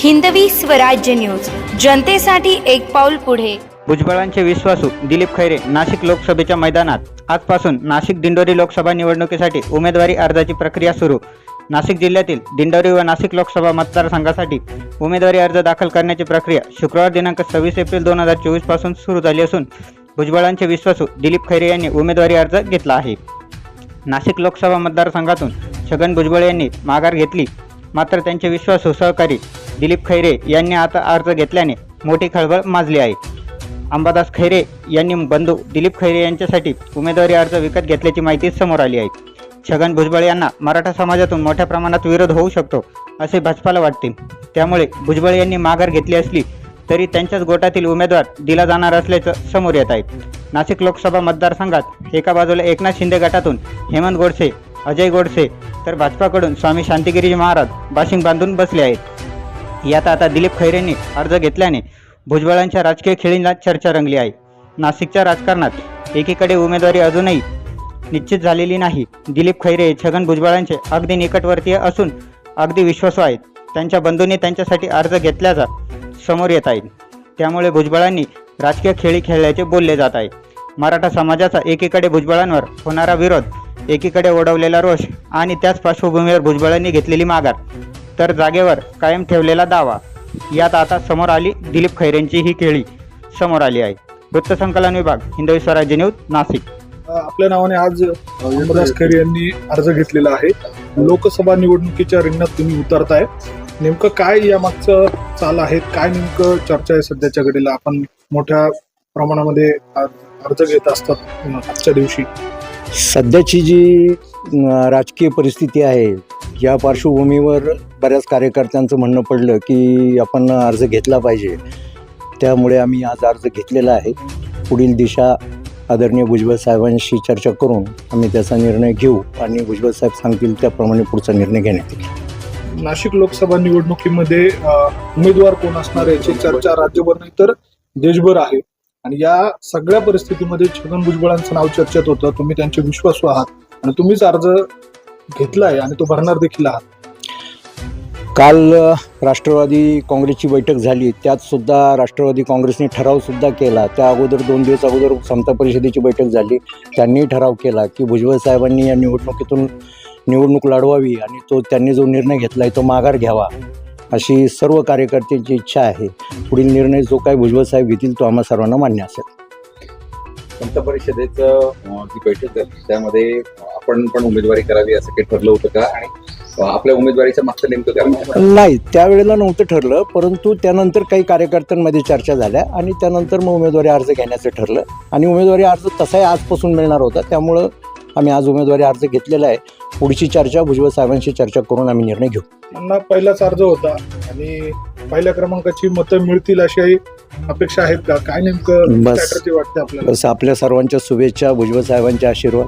Hindavi Swarajya news. जनतेसाठी एक पाऊल पुढे. भुजबळांचे विश्वासू दिलीप खैरे नाशिक लोकसभेच्या मैदानात. आजपासून नाशिक दिंडोरी लोकसभा निवडणुकीसाठी उमेदवारी अर्जाची प्रक्रिया सुरू. नाशिक जिल्ह्यातील दिंडोरी व नाशिक लोकसभा मतदारसंघासाठी उमेदवारी अर्ज दाखल करण्याची प्रक्रिया शुक्रवार दिनांक सव्वीस एप्रिल दोन हजार चोवीसपासून सुरू झाली असून भुजबळांचे विश्वासू दिलीप खैरे यांनी उमेदवारी अर्ज घेतला आहे. नाशिक लोकसभा मतदारसंघातून छगन भुजबळ यांनी माघार घेतली. मात्र त्यांचे विश्वासू सहकारी दिलीप खैरे यांनी आता अर्ज घेतल्याने मोठी खळबळ माजली आहे. अंबादास खैरे यांनी बंधू दिलीप खैरे यांच्यासाठी उमेदवारी अर्ज विकत घेतल्याची माहिती समोर आली आहे. छगन भुजबळ यांना मराठा समाजातून मोठ्या प्रमाणात विरोध होऊ शकतो असे भाजपाला वाटते. त्यामुळे भुजबळ यांनी माघार घेतली असली तरी त्यांच्याच गोटातील उमेदवार दिला जाणार असल्याचं समोर येत आहे. नाशिक लोकसभा मतदारसंघात एका बाजूला एकनाथ शिंदे गटातून हेमंत गोडसे अजय गोडसे तर भाजपाकडून स्वामी शांतिगिरीजी महाराज बाशिंग बांधून बसले आहेत. यात आता दिलीप खैरेंनी अर्ज घेतल्याने भुजबळांच्या राजकीय खेळींना चर्चा रंगली आहे. नाशिकच्या राजकारणात एकीकडे उमेदवारी अजूनही निश्चित झालेली नाही. दिलीप खैरे छगन भुजबळांचे अगदी निकटवर्तीय असून अगदी विश्वासू आहेत. त्यांच्या बंधूंनी त्यांच्यासाठी अर्ज घेतल्याचा समोर येत आहे. त्यामुळे भुजबळांनी राजकीय खेळी खेळल्याचे बोलले जात आहे. मराठा समाजाचा एकीकडे भुजबळांवर होणारा विरोध एकीकडे ओढवलेला रोष आणि त्याच पार्श्वभूमीवर भुजबळांनी घेतलेली माघार. तर जागेवर कायम ठेवलेला दावा. यात आता समोर आली दिलीप खैरेंची ही खेळी. समोर आली आहे. वृत्तसंकलन विभाग हिंदवी स्वराज्य न्यूज नाशिक. आपल्या नावाने आज अंबादास खैरे यांनी अर्ज घेतलेला आहे. लोकसभा निवडणुकीच्या रिंगणात तुम्ही उतरताय. नेमकं काय या मागचं चाल आहे? काय नेमकं चर्चा आहे सध्याच्या घडीला? आपण मोठ्या प्रमाणामध्ये आज अर्ज घेत असतात आजच्या दिवशी. सध्याची जी राजकीय परिस्थिती आहे या पार्श्वभूमीवर बऱ्याच कार्यकर्त्यांचं म्हणणं पडलं की आपण अर्ज घेतला पाहिजे. त्यामुळे आम्ही आज अर्ज घेतलेला आहे. पुढील दिशा आदरणीय भुजबळ साहेबांशी चर्चा करून आम्ही त्याचा निर्णय घेऊ आणि भुजबळ साहेब सांगतील त्याप्रमाणे पुढचा निर्णय घेण्यात येईल. नाशिक लोकसभा निवडणुकीमध्ये उमेदवार कोण असणार याची चर्चा राज्यभर नाही तर देशभर आहे. आणि या सगळ्या परिस्थितीमध्ये छगन भुजबळांचं नाव चर्चेत होतं. तुम्ही त्यांचे विश्वासू आहात. आणि तुम्हीच अर्ज घेतलाय आणि तो भरणार देखील आहात. काल राष्ट्रवादी काँग्रेसची बैठक झाली. त्यात सुद्धा राष्ट्रवादी काँग्रेसने ठराव सुद्धा केला. त्या अगोदर दोन दिवस अगोदर समता परिषदेची बैठक झाली. त्यांनी ठराव केला की भुजबळ साहेबांनी या निवडणुकीतून निवडणूक लढवावी आणि तो त्यांनी जो निर्णय घेतला आहे तो माघार घ्यावा अशी सर्व कार्यकर्त्यांची इच्छा आहे. पुढील निर्णय जो काही भुजबळ साहेब घेतील तो आम्हा सर्वांना मान्य असेल. पंत परिषदेचं जी बैठक झाली त्यामध्ये आपण पण उमेदवारी करावी असं काही ठरलं होतं का? आणि आपल्या उमेदवारीचं मागचं नेमकं? नाही त्यावेळेला नव्हतं ठरलं परंतु त्यानंतर काही कार्यकर्त्यांमध्ये चर्चा झाल्या आणि त्यानंतर मग उमेदवारी अर्ज घेण्याचं ठरलं. आणि उमेदवारी अर्ज तसाही आजपासून मिळणार होता त्यामुळं आम्ही आज उमेदवारी अर्ज घेतलेला आहे. पुढची चर्चा भुजबळ साहेबांशी चर्चा करून आम्ही निर्णय घेऊ. त्यांना पहिलाच अर्ज होता आणि पहिल्या क्रमांकाची मतं मिळतील अशी अपेक्षा आहेत का? काय नेमकं बस. strategy वाटते आपल्याला? बस आपल्या सर्वांच्या शुभेच्छा भुजबळ साहेबांचे आशीर्वाद.